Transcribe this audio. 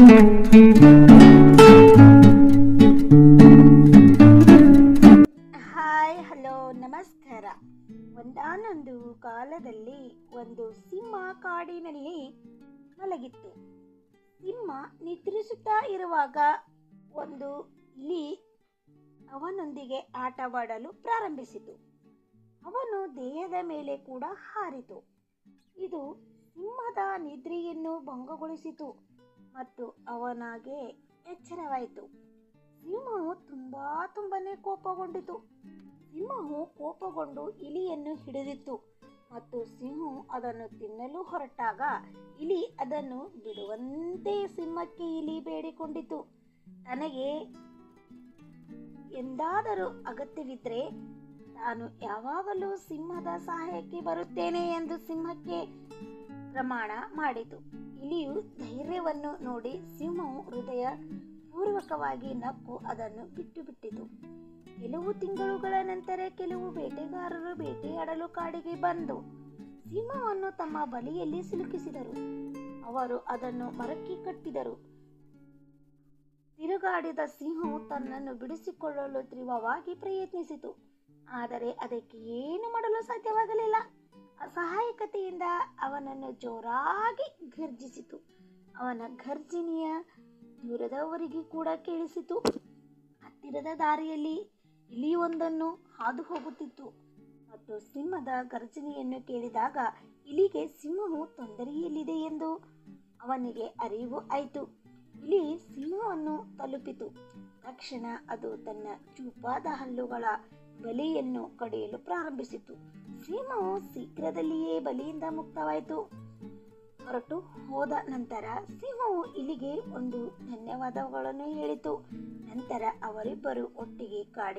Hi, hello, ನಮಸ್ಕಾರ. ಒಂದಾನೊಂದು ಕಾಲದಲ್ಲಿ ಒಂದು ಸಿಂಹ ಕಾಡಿನಲ್ಲಿ ಮಲಗಿತ್ತು. ಸಿಂಹ ನಿದ್ರಿಸುತ್ತಾ ಇರುವಾಗ ಒಂದು ಇಲಿ ಅವನೊಂದಿಗೆ ಆಟವಾಡಲು ಪ್ರಾರಂಭಿಸಿತು. ಅವನು ದೇಹದ ಮೇಲೆ ಕೂಡ ಹಾರಿತು. ಇದು ಸಿಂಹದ ನಿದ್ರೆಯನ್ನು ಭಂಗಗೊಳಿಸಿತು. ಮತ್ತು ಅವನಾಗೆ ಎಚ್ಚರವಾಯಿತು. ಸಿಂಹವು ತುಂಬಾ ತುಂಬನೇ ಕೋಪಗೊಂಡಿತು. ಸಿಂಹವು ಕೋಪಗೊಂಡು ಇಲಿಯನ್ನು ಹಿಡಿದಿತ್ತು ಮತ್ತು ಸಿಂಹವು ಅದನ್ನು ತಿನ್ನಲು ಹೊರಟಾಗ ಇಲಿ ಅದನ್ನು ಬಿಡುವಂತೆ ಸಿಂಹಕ್ಕೆ ಇಲಿ ಬೇಡಿಕೊಂಡಿತು. ತನಗೆ ಎಂದಾದರೂ ಅಗತ್ಯವಿದ್ದರೆ ತಾನು ಯಾವಾಗಲೂ ಸಿಂಹದ ಸಹಾಯಕ್ಕೆ ಬರುತ್ತೇನೆ ಎಂದು ಸಿಂಹಕ್ಕೆ ಪ್ರಮಾಣ ಮಾಡಿತು. ಇಲಿಯು ಧೈರ್ಯವನ್ನು ನೋಡಿ ಸಿಂಹವು ಹೃದಯ ಪೂರ್ವಕವಾಗಿ ನಕ್ಕು ಅದನ್ನು ಬಿಟ್ಟು ಬಿಟ್ಟಿತು ಕೆಲವು ತಿಂಗಳುಗಳ ನಂತರ ಕೆಲವು ಬೇಟೆಗಾರರು ಬೇಟೆಯಾಡಲು ಕಾಡಿಗೆ ಬಂದು ಸಿಂಹವನ್ನು ತಮ್ಮ ಬಲಿಯಲ್ಲಿ ಸಿಲುಕಿಸಿದರು. ಅವರು ಅದನ್ನು ಮರಕ್ಕೆ ಕಟ್ಟಿದರು. ತಿರುಗಾಡಿದ ಸಿಂಹವು ತನ್ನನ್ನು ಬಿಡಿಸಿಕೊಳ್ಳಲು ತೀವ್ರವಾಗಿ ಪ್ರಯತ್ನಿಸಿತು. ಆದರೆ ಅದಕ್ಕೆ ಏನು ಮಾಡಲು ಸಾಧ್ಯವಾಗಲಿಲ್ಲ. ಅಸಹಾಯಕತೆಯಿಂದ ಅವನನ್ನು ಜೋರಾಗಿ ಗರ್ಜಿಸಿತು ಅವನ ಗರ್ಜನೆಯ ದೂರದವರಿಗೆ ಕೂಡ ಕೇಳಿಸಿತು. ಹತ್ತಿರದ ದಾರಿಯಲ್ಲಿ ಇಲಿಯೊಂದನ್ನು ಹಾದು ಹೋಗುತ್ತಿತ್ತು. ಮತ್ತು ಸಿಂಹದ ಗರ್ಜನೆಯನ್ನು ಕೇಳಿದಾಗ ಇಲಿಗೆ ಸಿಂಹವು ತೊಂದರೆಯಲ್ಲಿದೆ ಎಂದು ಅವನಿಗೆ ಅರಿವು ಆಯಿತು. ಇಲಿ ಸಿಂಹವನ್ನು ತಲುಪಿತು. ತಕ್ಷಣ ಅದು ತನ್ನ ಚೂಪಾದ ಹಲ್ಲುಗಳ ಬಲಿಯನ್ನು ಕಡಿಯಲು ಪ್ರಾರಂಭಿಸಿತು. ಸಿಂಹವು ಶೀಘ್ರದಲ್ಲಿಯೇ ಬಲಿಯಿಂದ ಮುಕ್ತವಾಯಿತು. ಹೊರಟು ಹೋದ ನಂತರ ಸಿಂಹವು ಇಲಿಗೆ ಒಂದು ಧನ್ಯವಾದಗಳನ್ನು ಹೇಳಿತು. ನಂತರ ಅವರಿಬ್ಬರು ಒಟ್ಟಿಗೆ ಕಾಡಿ